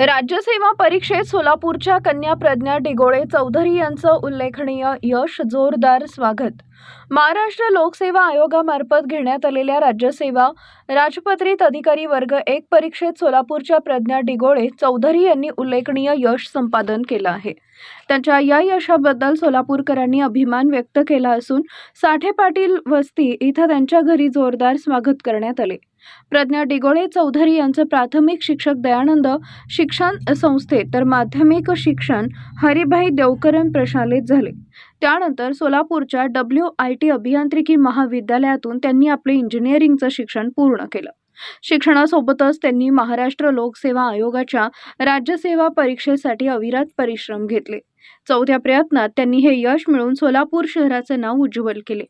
राज्यसेवा परीक्षेत सोलापूरच्या कन्या प्रज्ञा डिगोळे चौधरी यांचं उल्लेखनीय यश जोरदार स्वागत. महाराष्ट्र लोकसेवा आयोगामार्फत घेण्यात आलेल्या राज्यसेवा राजपत्रित अधिकारी वर्ग एक परीक्षेत सोलापूरच्या प्रज्ञा डिगोळे चौधरी यांनी उल्लेखनीय यश संपादन केलं आहे. त्यांच्या या यशाबद्दल सोलापूरकरांनी अभिमान व्यक्त केला असून साठे पाटील वस्ती इथं त्यांच्या घरी जोरदार स्वागत करण्यात आले. प्रज्ञा डिगोळे चौधरी यांचं प्राथमिक शिक्षक दयानंद शिक्षण संस्थेत तर माध्यमिक शिक्षण हरिभाई देवकरन प्रशालेत झाले. त्यानंतर सोलापूरच्या डब्ल्यू आय टी अभियांत्रिकी महाविद्यालयातून त्यांनी आपले इंजिनिअरिंगचं शिक्षण पूर्ण केलं. शिक्षणासोबतच त्यांनी महाराष्ट्र लोकसेवा आयोगाच्या राज्यसेवा परीक्षेसाठी अविरत परिश्रम घेतले. चौथ्या प्रयत्नात त्यांनी हे यश मिळवून सोलापूर शहराचे नाव उज्ज्वल केले.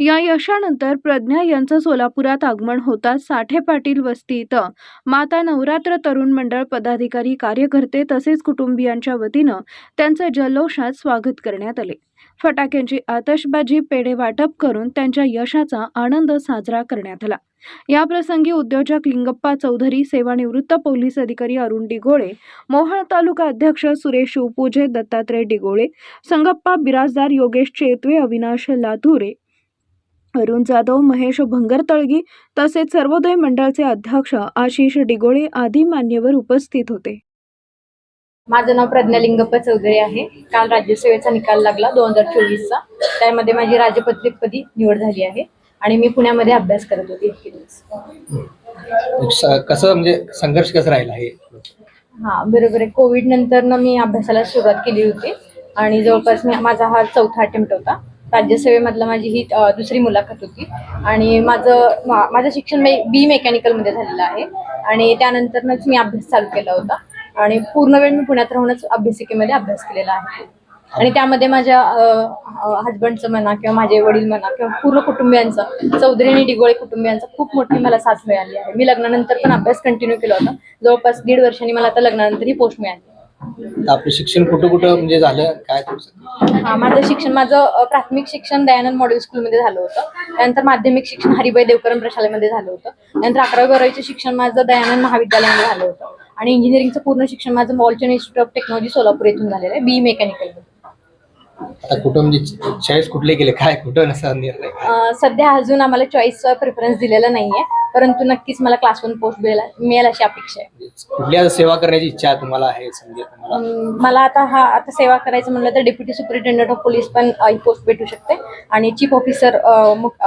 या यशानंतर प्रज्ञा यांचं सोलापुरात आगमन होताच साठे पाटील वस्ती इथं. माता नवरात्र तरुण मंडळ पदाधिकारी कार्यकर्ते तसेच कुटुंबियांच्या वतीनं त्यांचं जल्लोषात स्वागत करण्यात आले. फटाक्यांची आतषबाजी पेढे वाटप करून त्यांच्या यशाचा आनंद साजरा करण्यात आला. याप्रसंगी उद्योजक लिंगप्पा चौधरी सेवानिवृत्त पोलीस अधिकारी अरुण डिगोळे मोहळ तालुका अध्यक्ष सुरेश शिवपूजे दत्तात्रय डिगोळे संगप्पा बिराजदार योगेश चेतवे अविनाश लातुरे अरुण जाधव महेश भंगरतळगी तसेच सर्वोदय मंडळचे अध्यक्ष आशिष डिगोळे आदी मान्यवर उपस्थित होते. माझं नाव प्रज्ञा लिंगप्पा चौधरी आहे. काल राज्यसेवेचा निकाल लागला दोन हजार चोवीसचा. त्यामध्ये माझी राजपत्रितपदी निवड झाली आहे आणि मी पुण्यामध्ये अभ्यास करत होते इतके दिवस. स- कसं म्हणजे संघर्ष कसं राहिला हे? हा बरोबर आहे. कोविड नंतर मी अभ्यासाला सुरुवात केली होती आणि जवळपास मी माझा हा चौथा अटेम्प्ट होता. राज्यसेवेमधला माझी ही दुसरी मुलाखत होती. आणि माझं माझं शिक्षण बी मेकॅनिकलमध्ये झालेलं आहे. आणि त्यानंतरच मी अभ्यास चालू केला होता. आणि पूर्ण वेळ मी पुण्यात राहूनच अभ्यासिकेमध्ये अभ्यास केलेला आहे. आणि त्यामध्ये माझ्या हजबंडचं म्हणा किंवा माझे वडील म्हणा किंवा पूर्ण कुटुंबियांचं चौधरी आणि डिगोळे कुटुंबियांचा खूप मोठी मला साथ मिळाली आहे. मी लग्नानंतर पण अभ्यास कंटिन्यू केला होता. जवळपास दीड वर्षांनी मला आता लग्नानंतर ही पोस्ट मिळाली तर आपलं शिक्षण कुठं कुठं म्हणजे झालं? काय. हा माझं शिक्षण माझं प्राथमिक शिक्षण दयानंद मॉडेल स्कूलमध्ये झालं होतं. त्यानंतर माध्यमिक शिक्षण हरिभाई देवकरम प्रशालेमध्ये झालं होतं. त्यानंतर अकरावी बारावीचं शिक्षण माझं दयानंद महाविद्यालयामध्ये झालं होतं. आणि इंजिनिअरिंगचं पूर्ण शिक्षण माझं Walchand institute of technology Solapur येथून झालेलं आहे बी मेकॅनिकल आता कुठं म्हणजे चॉईस कुठले गेले काय कुठं नसा निर्णय? अ, सध्या अजून आम्हाला चॉईसचा प्रेफरन्स दिलेला नाहीये. परंतु नक्कीच मला क्लास वन पोस्ट मिळेल मिळेल अशी अपेक्षा आहे. कुठल्या सेवा करण्याची इच्छा तुम्हाला आहे तुम्हाला? मला आता हा आता सेवा करायचं म्हणलं तर डेप्युटी सुपरिटेंडंट ऑफ पोलीस पण अ, ही पोस्ट भेटू शकते. आणि चीफ ऑफिसर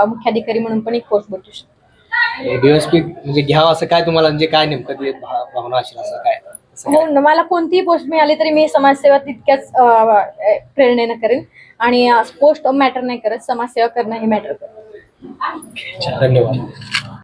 मुख्याधिकारी म्हणून पण एक पोस्ट भेटू शकते. डीएसपी म्हणजे घ्यावं असं काय तुम्हाला म्हणजे काय नेमकं ते भा- भावना असेल असं काय? असं हो काय? न, मला कोणतीही पोस्ट मिळाली तरी मी समाजसेवा तितक्याच अ, अ, प्रेरणेनं करेन. आणि पोस्ट मॅटर नाही करत समाजसेवा करणं हे मॅटर करत. धन्यवाद.